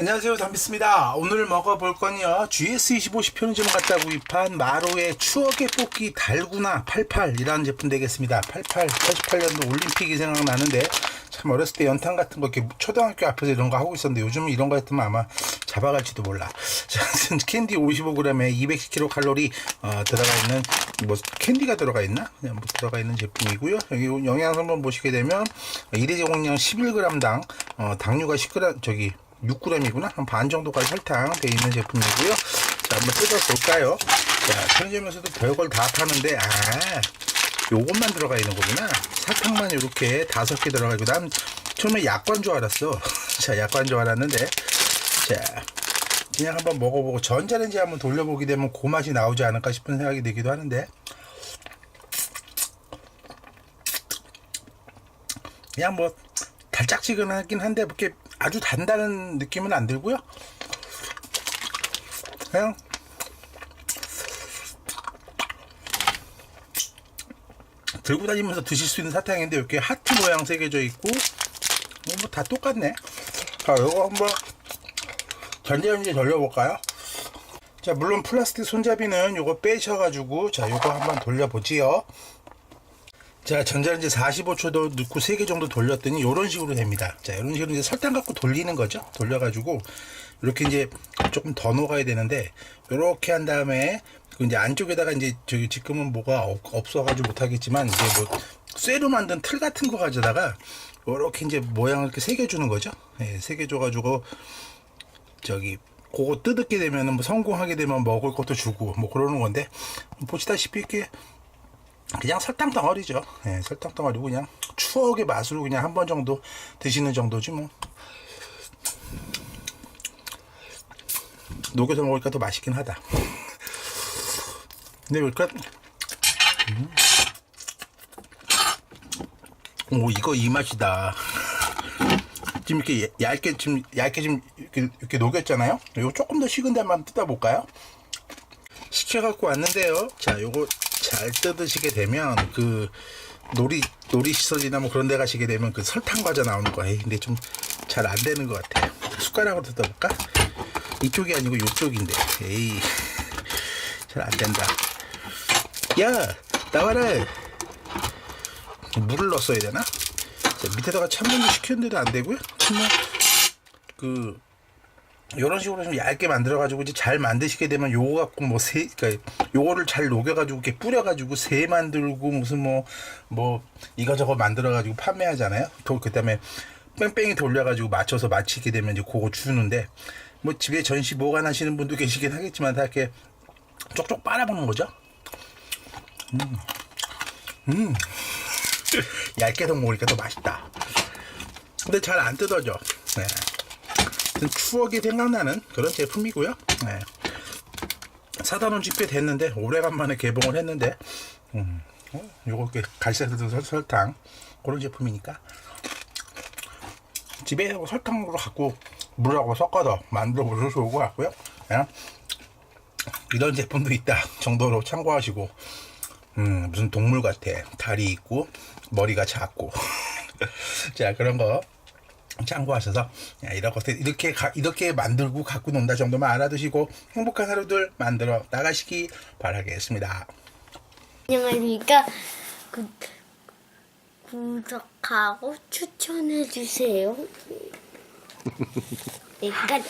안녕하세요. 담비스입니다. 오늘 먹어볼 건요. GS25 편의점 갔다 구입한 마로의 추억의 뽑기 달구나 88이라는 제품 되겠습니다. 88 88년도 올림픽이 생각나는데 참 어렸을 때 연탄 같은 거 이렇게 초등학교 앞에서 이런 거 하고 있었는데 요즘은 이런 거 했으면 아마 잡아갈지도 몰라. 자, 캔디 55g에 210kcal 어, 들어가 있는 뭐 캔디가 들어가 있나? 그냥 뭐 들어가 있는 제품이고요. 여기 영양성분 보시게 되면 일회용량 11g당 어, 당류가 10g 저기 6g이구나. 한 반 정도까지 설탕 돼 있는 제품이고요. 자 한번 뜯어볼까요? 자 편의점에서도 별걸 다 파는데 아 요것만 들어가 있는 거구나. 사탕만 이렇게 다섯 개 들어가 있고 난 처음에 약관 줄 알았어. 자 약관 줄 알았는데 자 그냥 한번 먹어보고 전자레인지 한번 돌려보게 되면 그 맛이 나오지 않을까 싶은 생각이 들기도 하는데. 그냥 뭐 달짝지근하긴 한데 그렇게 아주 단다는 느낌은 안 들고요. 그냥 들고 다니면서 드실 수 있는 사탕인데 이렇게 하트 모양 새겨져 있고 뭐 다 똑같네. 자, 이거 한번 전자레인지 돌려볼까요? 자, 물론 플라스틱 손잡이는 요거 빼셔가지고 자, 요거 한번 돌려보지요. 자, 전자레인지 45초도 넣고 3개 정도 돌렸더니 이런 식으로 됩니다. 자, 이런 식으로 이제 설탕 갖고 돌리는 거죠. 돌려가지고 이렇게 이제 조금 더 녹아야 되는데 이렇게 한 다음에 그 이제 안쪽에다가 이제 저기 지금은 뭐가 없, 없어가지고 못하겠지만 이제 뭐 쇠로 만든 틀 같은 거 가져다가 이렇게 이제 모양을 이렇게 새겨주는 거죠. 예, 새겨줘가지고 저기 그거 뜯게 되면은 뭐 성공하게 되면 먹을 것도 주고 뭐 그러는 건데 보시다시피 이렇게 그냥 설탕 덩어리죠. 예, 설탕 덩어리고 그냥 추억의 맛으로 그냥 한 번 정도 드시는 정도지 뭐. 녹여서 먹으니까 더 맛있긴 하다. 근데 왜 이렇게 음. 오 이거 이 맛이다. 지금 이렇게 얇게 지금 얇게 지금 이렇게, 이렇게 녹였잖아요. 이거 조금 더 식은데 한번 뜯어 볼까요? 시켜 갖고 왔는데요. 자, 요거 잘 뜯으시게 되면 그 놀이 놀이 시설이나 뭐 그런 데 가시게 되면 그 설탕 과자 나오는 거예요. 근데 좀 잘 안 되는 것 같아. 숟가락으로 뜯어볼까? 이쪽이 아니고 이쪽인데. 에이, 잘 안 된다. 야, 나와라. 물을 넣었어야 되나? 자, 밑에다가 찬물도 시켰는데도 안 되고요. 찬물 그 이런 식으로 좀 얇게 만들어 가지고 이제 잘 만드시게 되면 요거 갖고 뭐 세 그러니까 요거를 잘 녹여 가지고 이렇게 뿌려 가지고 새 만들고 무슨 뭐 뭐 이거저거 만들어 가지고 판매하잖아요. 또 그다음에 뺑뺑이 돌려 가지고 맞춰서 맞히게 되면 이제 그거 주는데 뭐 집에 전시 보관하시는 분도 계시긴 하겠지만 다 이렇게 쪽쪽 빨아보는 거죠. 음. 음. 얇게 더 먹으니까 더 맛있다. 근데 잘 안 뜯어져. 네. 추억이 생각나는 그런 제품이고요. 네. 사다 놓은 지꽤 됐는데 오래간만에 개봉을 했는데 음, 어, 요거 이렇게 갈색도 설- 설탕 그런 제품이니까 집에 설탕으로 갖고 물하고 섞어서 만들어 보셔도 좋을 것 같고요. 그냥 이런 제품도 있다 정도로 참고하시고 음, 무슨 동물 같아 다리 있고 머리가 작고 자 그런 거 참고하셔서 야, 이런 것들 이렇게 가- 이렇게 만들고 갖고 논다 정도만 알아두시고 행복한 하루들 만들어 나가시기 바라겠습니다. 안녕하십니까. 구, 구독하고 추천해 주세요. 네, 끝.